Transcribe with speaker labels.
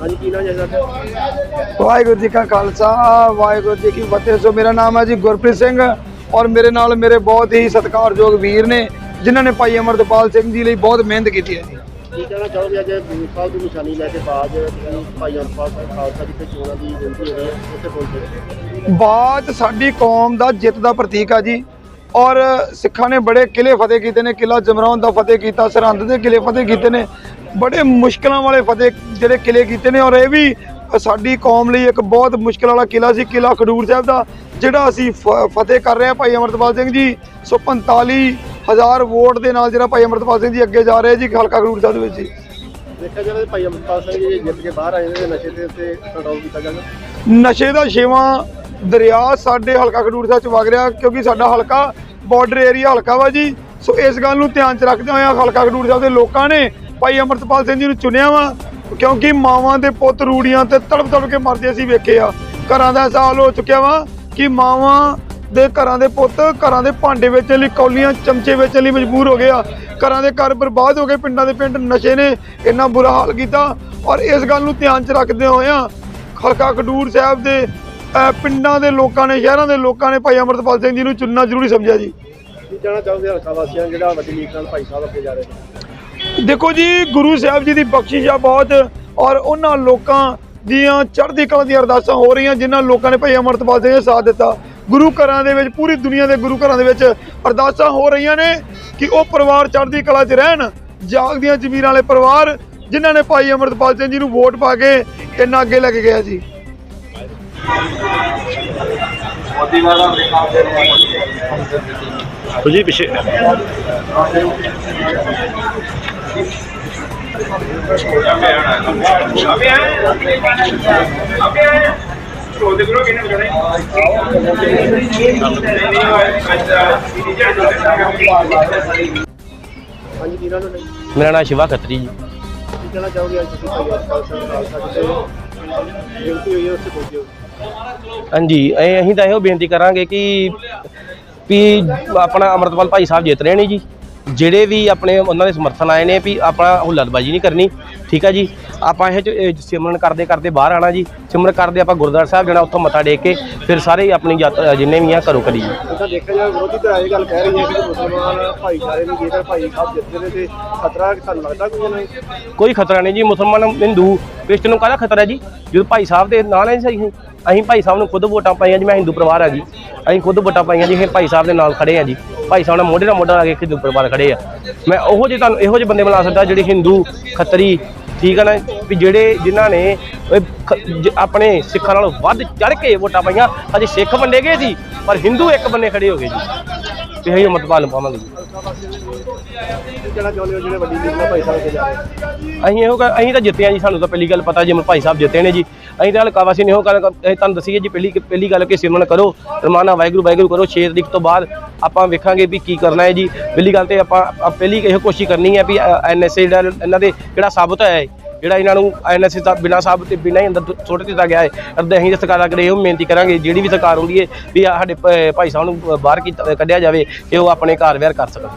Speaker 1: ਹਾਂਜੀ ਕੀ ਨਾਮ ਹੈ ਤੁਹਾਡਾ?
Speaker 2: ਵਾਹਿਗੁਰੂ ਜੀ ਕਾ ਖਾਲਸਾ ਵਾਹਿਗੁਰੂ ਜੀ ਕੀ ਫਤਿਹ। ਸੋ ਮੇਰਾ ਨਾਮ ਹੈ ਜੀ ਗੁਰਪ੍ਰੀਤ ਸਿੰਘ ਔਰ ਮੇਰੇ ਨਾਲ ਮੇਰੇ ਬਹੁਤ ਹੀ ਸਤਿਕਾਰਯੋਗ ਵੀਰ ਨੇ ਜਿਨ੍ਹਾਂ ਨੇ ਭਾਈ ਅਮਰਤਪਾਲ ਸਿੰਘ ਜੀ ਲਈ ਬਹੁਤ ਮਿਹਨਤ ਕੀਤੀ ਹੈ ਜੀ।
Speaker 1: ਕੀ ਕਹਿਣਾ ਚਾਹੋਗੇ ਅੱਜ ਗੁਰੂ ਸਾਹਿਬ ਦੀ ਨਿਸ਼ਾਨੀ ਲੈ ਕੇ ਬਾਅਦ ਤੁਸੀਂ ਭਾਈ ਅਨਪਾਲ ਸਿੰਘ ਖਾਲਸਾ ਜਿੱਥੇ ਚੋਣਾਂ ਦੀ ਬੇਨਤੀ ਹੋ ਰਹੀ ਹੈ ਉੱਥੇ ਪਹੁੰਚੇ
Speaker 2: ਬਾਤ ਸਾਡੀ ਕੌਮ ਦਾ ਜਿੱਤ ਦਾ ਪ੍ਰਤੀਕ ਆ ਜੀ। ਔਰ ਸਿੱਖਾਂ ਨੇ ਬੜੇ ਕਿਲੇ ਫਤਿਹ ਕੀਤੇ ਨੇ ਕਿਲਾ ਜਮਰੌਨ ਦਾ ਫਤਿਹ ਕੀਤਾ ਸਰਹੰਦ ਦੇ ਕਿਲੇ ਫਤਿਹ ਕੀਤੇ ਨੇ। ਬੜੇ ਮੁਸ਼ਕਲਾਂ ਵਾਲੇ ਫਤਿਹ ਜਿਹੜੇ ਕਿਲੇ ਕੀਤੇ ਨੇ ਔਰ ਇਹ ਵੀ ਸਾਡੀ ਕੌਮ ਲਈ ਇੱਕ ਬਹੁਤ ਮੁਸ਼ਕਲ ਵਾਲਾ ਕਿਲਾ ਸੀ ਕਿਲਾ ਖਡੂਰ ਸਾਹਿਬ ਦਾ ਜਿਹੜਾ ਅਸੀਂ ਫਤਿਹ ਕਰ ਰਹੇ ਹਾਂ ਭਾਈ ਅਮਰਤਪਾਲ ਸਿੰਘ ਜੀ। ਸੋ 45000 ਵੋਟ ਦੇ ਨਾਲ ਜਿਹੜਾ ਭਾਈ ਅਮਰਤਪਾਲ ਸਿੰਘ ਜੀ ਅੱਗੇ ਜਾ ਰਹੇ ਜੀ ਹਲਕਾ ਖਡੂਰ ਸਾਹਿਬ ਦੇ ਵਿੱਚ ਜੀ।
Speaker 1: ਦੇਖਿਆ ਜਾਵੇ ਤਾਂ ਭਾਈ ਅਮਰਪਾਲ ਸਿੰਘ ਜੀ ਜਿੱਤ ਕੇ ਬਾਹਰ ਆਏ ਨੇ ਤੇ ਨਸ਼ੇ ਦੇ ਉੱਤੇ ਕੰਟਰੋਲ ਕੀਤਾ ਜਾਵੇ
Speaker 2: ਨਸ਼ੇ ਦਾ ਛੇਵਾਂ ਦਰਿਆ ਸਾਡੇ ਹਲਕਾ ਖਡੂਰ ਸਾਹਿਬ ਚ ਵਗ ਰਿਹਾ ਕਿਉਂਕਿ ਸਾਡਾ ਹਲਕਾ ਬਾਰਡਰ ਏਰੀਆ ਹਲਕਾ ਵਾ ਜੀ। ਸੋ ਇਸ ਗੱਲ ਨੂੰ ਧਿਆਨ ਚ ਰੱਖਦੇ ਹੋਏ ਹਲਕਾ ਖਡੂਰ ਸਾਹਿਬ ਦੇ ਲੋਕਾਂ ਨੇ ਭਾਈ ਅਮਰਤਪਾਲ ਸਿੰਘ ਜੀ ਨੂੰ ਚੁਣਿਆ ਵਾ, ਕਿਉਂਕਿ ਮਾਵਾਂ ਦੇ ਪੁੱਤ ਰੂੜੀਆਂ ਤੇ ਤੜਪ ਤੜਪ ਕੇ ਮਰਦੇ ਅਸੀਂ ਵੇਖੇ ਆ। ਘਰਾਂ ਦਾ ਐਸਾ ਹਾਲ ਹੋ ਚੁੱਕਿਆ ਵਾ ਕਿ ਮਾਵਾਂ ਦੇ ਘਰਾਂ ਦੇ ਪੁੱਤ ਘਰਾਂ ਦੇ ਭਾਂਡੇ ਵੇਚਣ ਲਈ, ਕੌਲੀਆਂ ਚਮਚੇ ਵੇਚਣ ਲਈ ਮਜਬੂਰ ਹੋ ਗਏ ਆ। ਘਰਾਂ ਦੇ ਘਰ ਬਰਬਾਦ ਹੋ ਗਏ, ਪਿੰਡਾਂ ਦੇ ਪਿੰਡ ਨਸ਼ੇ ਨੇ ਇੰਨਾ ਬੁਰਾ ਹਾਲ ਕੀਤਾ। ਔਰ ਇਸ ਗੱਲ ਨੂੰ ਧਿਆਨ ਚ ਰੱਖਦੇ ਹੋਏ ਆ ਖਲਕਾ ਖਡੂਰ ਸਾਹਿਬ ਦੇ ਪਿੰਡਾਂ ਦੇ ਲੋਕਾਂ ਨੇ, ਸ਼ਹਿਰਾਂ ਦੇ ਲੋਕਾਂ ਨੇ ਭਾਈ ਅਮਰਤਪਾਲ ਸਿੰਘ ਜੀ ਨੂੰ ਚੁਣਨਾ ਜ਼ਰੂਰੀ ਸਮਝਿਆ ਜੀ।
Speaker 1: ਕੀ ਕਹਿਣਾ ਚਾਹੋਗੇ ਹਲਕਾ ਵਾਸੀਆਂ ਜਿਹੜਾ ਵੱਡੀ ਲੀਕ ਨਾਲ ਭਾਈ ਸਾਹਿਬ ਅੱਗੇ ਜਾ ਰਹੇ ਨੇ?
Speaker 2: ਦੇਖੋ ਜੀ, ਗੁਰੂ ਸਾਹਿਬ ਜੀ ਦੀ ਬਖਸ਼ਿਸ਼ ਆ ਬਹੁਤ ਔਰ ਉਹਨਾਂ ਲੋਕਾਂ ਦੀਆਂ ਚੜ੍ਹਦੀ ਕਲਾ ਦੀਆਂ ਅਰਦਾਸਾਂ ਹੋ ਰਹੀਆਂ, ਜਿਨ੍ਹਾਂ ਲੋਕਾਂ ਨੇ ਭਾਈ ਅਮਰਤਪਾਲ ਸਿੰਘ ਦਾ ਸਾਥ ਦਿੱਤਾ। ਗੁਰੂ ਘਰਾਂ ਦੇ ਵਿੱਚ, ਪੂਰੀ ਦੁਨੀਆ ਦੇ ਗੁਰੂ ਘਰਾਂ ਦੇ ਵਿੱਚ ਅਰਦਾਸਾਂ ਹੋ ਰਹੀਆਂ ਨੇ ਕਿ ਉਹ ਪਰਿਵਾਰ ਚੜ੍ਹਦੀ ਕਲਾ 'ਚ ਰਹਿਣ, ਜਾਗਦੀਆਂ ਜ਼ਮੀਰਾਂ ਵਾਲੇ ਪਰਿਵਾਰ, ਜਿਨ੍ਹਾਂ ਨੇ ਭਾਈ ਅਮਰਤਪਾਲ ਸਿੰਘ ਜੀ ਨੂੰ ਵੋਟ ਪਾ ਕੇ ਇੰਨਾ ਅੱਗੇ ਲੈ ਕੇ ਗਿਆ ਜੀ।
Speaker 1: ਤੁਸੀਂ ਪਿੱਛੇ ਹਾਂਜੀ
Speaker 3: ਮੇਰਾ ਨਾਮ ਸ਼ਿਵਾ ਖੱਤਰੀ ਜੀ।
Speaker 1: ਕੀ ਕਹਿਣਾ ਚਾਹੋਗੇ ਅੱਜ ਤੁਸੀਂ ਭਾਈ ਅਮਰਪਾਲ ਸਿੰਘ ਖਾਲਸਾ ਜਿੱਥੇ ਬੇਨਤੀ ਹੋਈ ਹੈ ਉੱਥੇ ਪਹੁੰਚੇ ਹੋ
Speaker 3: ਹਾਂਜੀ ਅਸੀਂ ਤਾਂ ਇਹੋ ਬੇਨਤੀ ਕਰਾਂਗੇ ਕਿ ਵੀ ਆਪਣਾ ਅਮਰਤਪਾਲ ਭਾਈ ਸਾਹਿਬ ਜਿੱਤ ਰਹੇ ਨੇ ਜੀ। ਜਿਹੜੇ ਵੀ ਆਪਣੇ ਉਹਨਾਂ ਦੇ ਸਮਰਥਨ ਆਏ ਨੇ ਵੀ ਆਪਣਾ ਹੁੱਲੜਬਾਜੀ ਨਹੀਂ ਕਰਨੀ ਠੀਕ ਆ ਜੀ? ਆਪਾਂ ਇਹ 'ਚ, ਇਹ ਸਿਮਰਨ ਕਰਦੇ ਕਰਦੇ ਬਾਹਰ ਆਣਾ ਜੀ। ਸਿਮਰਨ ਕਰਦੇ ਆਪਾਂ ਗੁਰਦੁਆਰਾ ਸਾਹਿਬ ਜਾਣਾ ਉੱਥੋਂ ਮੱਥਾ ਟੇਕ ਕੇ ਫਿਰ ਸਾਰੇ ਆਪਣੀ ਯਾਤਰਾ ਜਿੰਨੇ ਵੀ ਆ ਘਰੋਂ ਕਰੀ ਜੀ।
Speaker 1: ਤਾਂ ਦੇਖਿਆ ਜਾਵੇ ਵਿਰੋਧੀ ਧਿਰ ਇਹ ਗੱਲ ਕਹਿ ਰਹੀ ਹੈ ਕਿ ਮੁਸਲਮਾਨ ਭਾਈਚਾਰੇ ਨੂੰ ਜੇਕਰ ਭਾਈ ਸਾਹਿਬ ਜਿੱਤਦੇ ਨੇ ਤੇ ਖਤਰਾ ਤੁਹਾਨੂੰ ਲੱਗਦਾ ਕੋਈ ਨਹੀਂ?
Speaker 3: ਕੋਈ ਖਤਰਾ ਨਹੀਂ ਜੀ ਮੁਸਲਮਾਨ ਹਿੰਦੂ ਕ੍ਰਿਸਚਨ ਨੂੰ ਕਾਹਦਾ ਖਤਰਾ ਜੀ? ਜਦੋਂ ਭਾਈ ਸਾਹਿਬ ਦੇ ਨਾਲ ਹੈ ਸਹੀ ਅਸੀਂ ਭਾਈ ਸਾਹਿਬ ਨੂੰ ਖੁਦ ਵੋਟਾਂ ਪਾਈਆਂ ਜੀ ਮੈਂ ਹਿੰਦੂ ਪਰਿਵਾਰ ਆ ਜੀ। ਅਸੀਂ ਖੁਦ ਵੋਟਾਂ ਪਾਈਆਂ ਜੀ ਅਸੀਂ ਭਾਈ ਸਾਹਿਬ ਦੇ ਨਾਲ ਖੜੇ ਆ ਜੀ। ਭਾਈ ਸਾਹਿਬ ਨਾਲ ਮੋਢੇ ਨਾਲ ਮੋਢਾ ਲਾ ਕੇ ਹਿੰਦੂ ਪਰਿਵਾਰ ਖੜੇ ਆ। ਮੈਂ ਉਹੋ ਜਿਹੇ ਤੁਹਾਨੂੰ ਇਹੋ ਜਿਹੇ ਬੰਦੇ ਬਣਾ ਸਕਦਾ ਜਿਹੜੇ ਹਿੰਦੂ ਖੱਤਰੀ, ਠੀਕ ਹੈ ਨਾ? ਵੀ ਜਿਹੜੇ ਜਿਨ੍ਹਾਂ ਨੇ ਆਪਣੇ ਸਿੱਖਾਂ ਨਾਲੋਂ ਵੱਧ ਚੜ ਕੇ ਵੋਟਾਂ ਪਾਈਆਂ। ਅਜੇ ਸਿੱਖ ਵੰਡੇ ਗਏ ਸੀ, ਪਰ ਹਿੰਦੂ ਇੱਕ ਬੰਨੇ ਖੜੇ ਹੋ ਗਏ ਜੀ। ਤੇ ਅਸੀਂ ਮਤਵਾਲ ਨੂੰ ਪਾਵਾਂਗੇ ਜੀ
Speaker 1: ਕਹਿਣਾ ਚਾਹੁੰਦੇ ਹੋ ਜਿਹੜੇ ਵੱਡੀ ਲੀਗ ਨਾਲ ਭਾਈ ਸਾਹਿਬ ਅੱਗੇ ਜਾ। ਰਹੇ
Speaker 3: ਅਸੀਂ ਇਹੋ ਗੱਲ- ਅਸੀਂ ਤਾਂ ਜਿੱਤੇ ਆ ਜੀ, ਸਾਨੂੰ ਤਾਂ ਪਹਿਲੀ ਗੱਲ ਪਤਾ ਜਿਵੇਂ ਭਾਈ ਸਾਹਿਬ ਜਿੱਤੇ ਨੇ ਜੀ। ਅਸੀਂ ਤਾਂ ਹਲਕਾ ਵਾਸੀ ਨੇ ਇਹੋ ਗੱਲ ਇਹ ਤੁਹਾਨੂੰ ਦੱਸੀਏ ਜੀ, ਪਹਿਲੀ ਪਹਿਲੀ ਗੱਲ ਕਿ ਸਿਮਰਨ ਕਰੋ। ਰਮਾਨਾ ਵਾਹਿਗੁਰੂ ਵਾਹਿਗੁਰੂ ਕਰੋ। 6 ਤਰੀਕ ਤੋਂ ਬਾਅਦ ਆਪਾਂ ਵੇਖਾਂਗੇ ਵੀ ਕੀ ਕਰਨਾ ਹੈ ਜੀ। ਪਹਿਲੀ ਗੱਲ ਤੇ ਆਪਾਂ ਆਪਾਂ ਪਹਿਲੀ ਇਹੋ ਕੋਸ਼ਿਸ਼ ਕਰਨੀ ਹੈ ਵੀ ਐਨਐਸਏ ਜਿਹੜਾ ਇਹਨਾਂ ਦੇ ਜਿਹੜਾ ਸਾਬਤ ਹੋਇਆ ਹੈ। ਜਿਹੜਾ ਇਹਨਾਂ ਨੂੰ ਐਨਐਸਏ ਦਾ ਬਿਨਾਂ ਸਾਬਤ ਤੇ ਬਿਨਾਂ ਹੀ ਅੰਦਰ ਸੁੱਟ ਦਿੱਤਾ ਗਿਆ ਹੈ ਅਰਦੇ ਅਸੀਂ ਤਾਂ ਸਰਕਾਰਾਂ ਕਰੇ ਇਹੋ ਬੇਨਤੀ ਕਰਾਂਗੇ, ਜਿਹੜੀ ਵੀ ਸਰਕਾਰ ਹੁੰਦੀ ਹੈ, ਵੀ ਸਾਡੇ ਭ- ਭਾਈ ਸਾਹਿਬ ਨੂੰ ਬਾਹਰ ਕੀਤਾ ਕੱਢਿਆ ਜਾਵੇ, ਕਿ ਉਹ ਆਪਣੇ ਘਰ ਵਿਹਾਰ ਕਰ ਸਕਣ।